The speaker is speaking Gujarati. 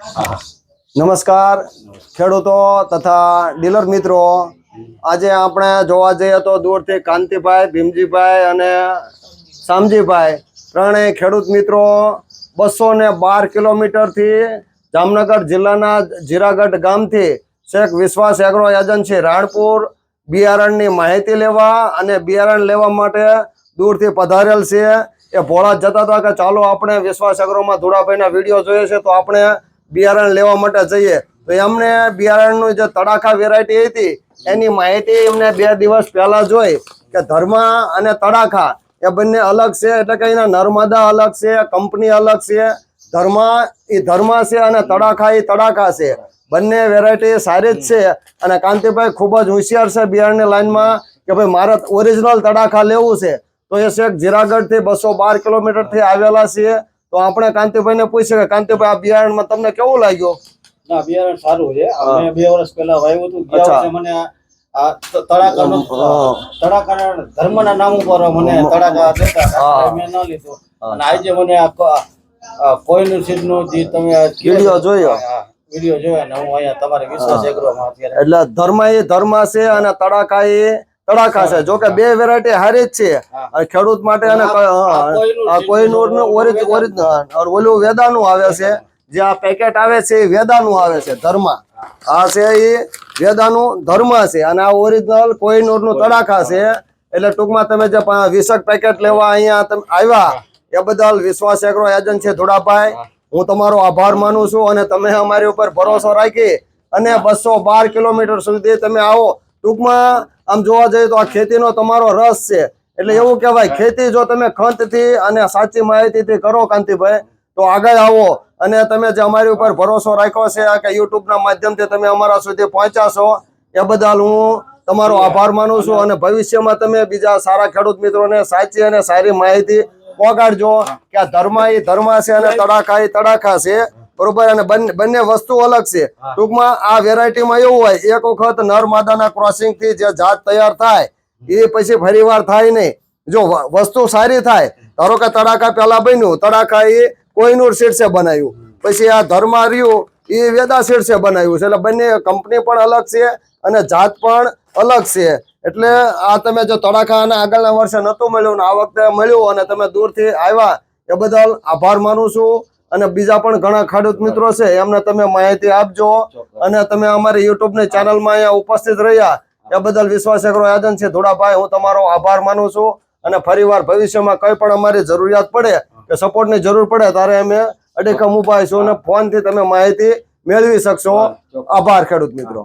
નમસ્કાર. ખેડૂતો તથા ડીલર મિત્રો, આજે આપણે જોવા જઈએ તો દૂરથી કાંતિભાઈ, ભીમજીભાઈ અને શામજીભાઈ, ત્રણેય ખેડૂત મિત્રો બસો ને બાર કિલોમીટરથી જામનગર જિલ્લાના જીરાગઢ ગામથી શેખ વિશ્વાસ એગ્રો એજન્સી રાણપુર, બિયારણની માહિતી લેવા અને બિયારણ લેવા માટે દૂરથી પધારેલ છે. એ ભોળા જતા હતા કે ચાલો આપણે વિશ્વાસ એગ્રોમાં ધુડાભાઈના વીડિયો જોઈએ છે, તો આપણે બિયારણ લેવા માટે જઈએ. તો એમને બિયારણનું જે તડાખા વેરાયટી હતી, એની માહિતી એમને બે દિવસ પહેલા જોઈ કે ધર્મા અને તડાખા એ બંને અલગ છે, એટલે કે એના નર્મદા અલગ છે, કંપની અલગ છે. ધર્મા એ ધર્મા છે અને તડાખા એ તડાખા છે. બંને વેરાયટી સારી જ છે અને કાંતિભાઈ ખૂબ જ હોશિયાર છે બિયારણની લાઈનમાં કે ભાઈ મારે ઓરિજિનલ તડાખા લેવું છે. તો એ શેખ જીરાગઢથી બસો બાર કિલોમીટરથી આવેલા છીએ. તો આપણે કાંતિભાઈ ને પૂછી કે કાંતિભાઈ આ બિયારણમાં તમને કેવું લાગ્યું? ના બિયારણ સારું છે. અમે બે વર્ષ પહેલા વાવ્યું હતું. ગયા વર્ષે મને આ- તડાકાનું. તડાકાના ધર્મના નામ ઉપર મને તડાકા દેતા હતા. હા. એટલે મેં ન લીધું. અને આજે મને આ કોઈનું સીધનું જે તમે વીડિયો જોયો. વીડિયો જોયો ને હું અહીંયા તમારે વિશ્વાસ એગ્રોમાં અત્યારે. એટલે ધર્મ એ ધર્મ છે અને તડાકા એ તડાકા છે. જો કે બે વેરાયટી હારી જ છે. ખેડૂત માટે અને ક- આ હા, કોહિનૂર આ છે, કોઈનૂરનું ઓરિજિનલ ઓલું વેદાનું આવે છે. જે આ પેકેટ આવે છે એ વેદાનું આવે છે ધર્મ. આ છે એ વેદાનું ધર્મ છે. અને આ ઓરિજિનલ કોઈનૂરનું તડાકા છે. એટલે ટૂંકમાં તમે જે વીસક પેકેટ લેવા અહીંયા તમે આવ્યા એ બદલ વિશ્વાસ એગ્રો એજન્સી ધોળાભાઈ. હું. તમારો આભાર માનું છું અને તમે અમારી ઉપર ભરોસો રાખી અને બસો બાર કિલોમીટર સુધી તમે આવો. ટૂંકમાં આમ જોવા જઈએ તો આ ખેતીનો તમારો રસ છે. એટલે એવું કહેવાય, ખેતી જો તમે ખંતથી અને સાચી માહિતીથી કરો કાંતિભાઈ, તો આગળ આવો. અને તમે જે અમારી ઉપર ભરોસો રાખ્યો છે કે યુટ્યુબના માધ્યમથી તમે અમારા સુધી પહોંચ્યા છો, એ બદલ હું તમારો આભાર માનું છું અને ભવિષ્યમાં તમે બીજા સારા ખેડૂત મિત્રોને સાચી અને સારી માહિતી પહોંચાડજો કે આ ધર્મા એ ધર્મા છે અને તડાખા એ તડાખા છે. બરોબર? અને બંને વસ્તુ અલગ છે. ટૂંકમાં આ વેરાયટીમાં એવું હોય એક વખત નર માદાના ક્રોસિંગથી જે જાત તૈયાર થાય એ પછી ફરીવાર થાય નહીં. જો વસ્તુ સારી થાય ધારો કે તડાકા પેલા બન્યું તડાકા એ કોઈનું શીર્ષે બનાવ્યું. પછી આ ધર્મા રહ્યું એ વેદા શીર્ષે બનાવ્યું છે. એટલે બંને કંપની પણ અલગ છે અને જાત પણ અલગ છે. એટલે આ તમે જો તડાકા અને આગળના વર્ષે નહોતું મળ્યું ને આ વખતે મળ્યું અને તમે દૂરથી આવ્યા એ બદલ આભાર માનું છું. અને બીજા પણ ઘણા ખેડૂત મિત્રો છે એમને તમે માહિતી આપજો. અને તમે અમારી યુટ્યુબની ચેનલમાં અહીંયા ઉપસ્થિત રહ્યા એ બદલ વિશ્વાસ એગ્રો એજન્સી ધોળાભાઈ હું તમારો આભાર માનું છું. અને ફરીવાર ભવિષ્યમાં કંઈ પણ અમારી જરૂરિયાત પડે કે સપોર્ટની જરૂર પડે ત્યારે અમે અડીખમ ઊભા છું અને ફોનથી તમે માહિતી મેળવી શકશો. આભાર ખેડૂત મિત્રો.